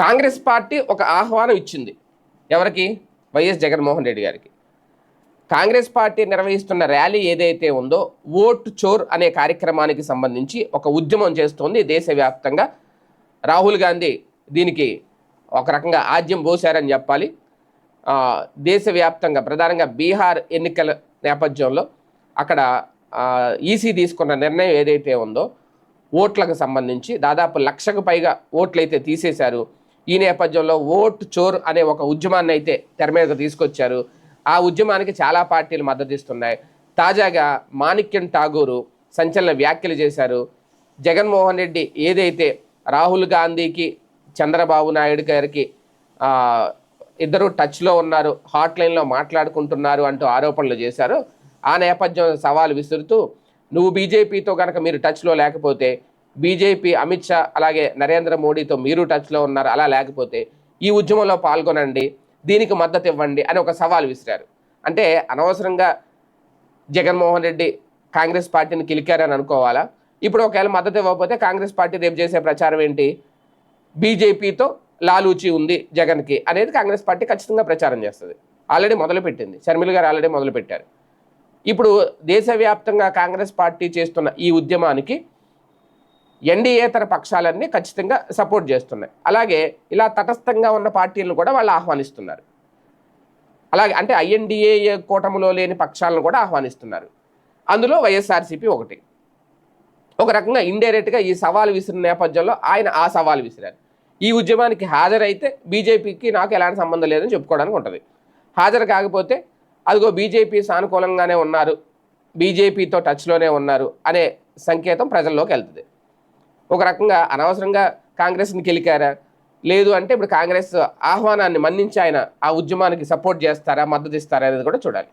Congress party ఒక ఆహ్వానం ఇచ్చింది. ఎవరికి? వైఎస్ జగన్మోహన్ రెడ్డి గారికి. కాంగ్రెస్ పార్టీ నిర్వహిస్తున్న ర్యాలీ ఏదైతే ఉందో ఓట్ చోర్ అనే కార్యక్రమానికి సంబంధించి ఒక ఉద్యమం చేస్తోంది దేశవ్యాప్తంగా. రాహుల్ గాంధీ దీనికి ఒక రకంగా ఆద్యం పోశారని చెప్పాలి. దేశవ్యాప్తంగా ప్రధానంగా బీహార్ ఎన్నికల నేపథ్యంలో అక్కడ ఈసీ తీసుకున్న నిర్ణయం ఏదైతే ఉందో ఓట్లకు సంబంధించి దాదాపు లక్షకు పైగా ఓట్లు అయితే తీసేశారు ఈ నేపథ్యంలో ఓట్ చోర్ అనే ఒక ఉద్యమాన్ని అయితే తెర మీదకు తీసుకొచ్చారు. ఆ ఉద్యమానికి చాలా పార్టీలు మద్దతిస్తున్నాయి తాజాగా మాణిక్యం ఠాగూరు సంచలన వ్యాఖ్యలు చేశారు. జగన్మోహన్ రెడ్డి ఏదైతే రాహుల్ గాంధీకి చంద్రబాబు నాయుడు గారికి ఇద్దరు టచ్లో ఉన్నారు హాట్ లైన్లో మాట్లాడుకుంటున్నారు అంటూ ఆరోపణలు చేశారు. ఆ నేపథ్యం సవాలు విసురుతూ నువ్వు బీజేపీతో కనుక మీరు టచ్లో లేకపోతే బీజేపీ అమిత్ షా అలాగే నరేంద్ర మోడీతో మీరు టచ్లో ఉన్నారు? అలా లేకపోతే ఈ ఉద్యమంలో పాల్గొనండి దీనికి మద్దతు ఇవ్వండి అని ఒక సవాల్ విసిరారు. అంటే అనవసరంగా జగన్మోహన్ రెడ్డి కాంగ్రెస్ పార్టీని కిలికారని అనుకోవాలా? ఇప్పుడు ఒకవేళ మద్దతు ఇవ్వకపోతే కాంగ్రెస్ పార్టీ రేపు చేసే ప్రచారం ఏంటి? బీజేపీతో లాలూచి ఉంది జగన్కి అనేది కాంగ్రెస్ పార్టీ ఖచ్చితంగా ప్రచారం చేస్తుంది. ఆల్రెడీ మొదలుపెట్టింది. షర్మిల గారు ఆల్రెడీ మొదలుపెట్టారు. ఇప్పుడు దేశవ్యాప్తంగా కాంగ్రెస్ పార్టీ చేస్తున్న ఈ ఉద్యమానికి ఎన్డీఏతర పక్షాలన్నీ ఖచ్చితంగా సపోర్ట్ చేస్తున్నాయి. అలాగే ఇలా తటస్థంగా ఉన్న పార్టీలను కూడా వాళ్ళు ఆహ్వానిస్తున్నారు. అలాగే అంటే ఐఎన్డీఏ కూటమిలో లేని పక్షాలను కూడా ఆహ్వానిస్తున్నారు. అందులో వైఎస్ఆర్సీపీ ఒకటి. ఒక రకంగా ఇండైరెక్ట్గా ఈ సవాల్ విసిరిన నేపథ్యంలో ఆయన ఆ సవాల్ విసిరారు. ఈ ఉద్యమానికి హాజరైతే బీజేపీకి నాకు ఎలాంటి సంబంధం లేదని చెప్పుకోవడానికి ఉంటుంది. హాజరు కాకపోతే అదిగో బీజేపీ సానుకూలంగానే ఉన్నారు. బీజేపీతో టచ్లోనే ఉన్నారు అనే సంకేతం ప్రజల్లోకి వెళ్తుంది. ఒక రకంగా అనవసరంగా కాంగ్రెస్ని గెలికారా లేదు అంటే ఇప్పుడు కాంగ్రెస్ ఆహ్వానాన్ని మన్నించి ఆయన ఆ ఉద్యమానికి సపోర్ట్ చేస్తారా మద్దతు ఇస్తారా అనేది కూడా చూడాలి.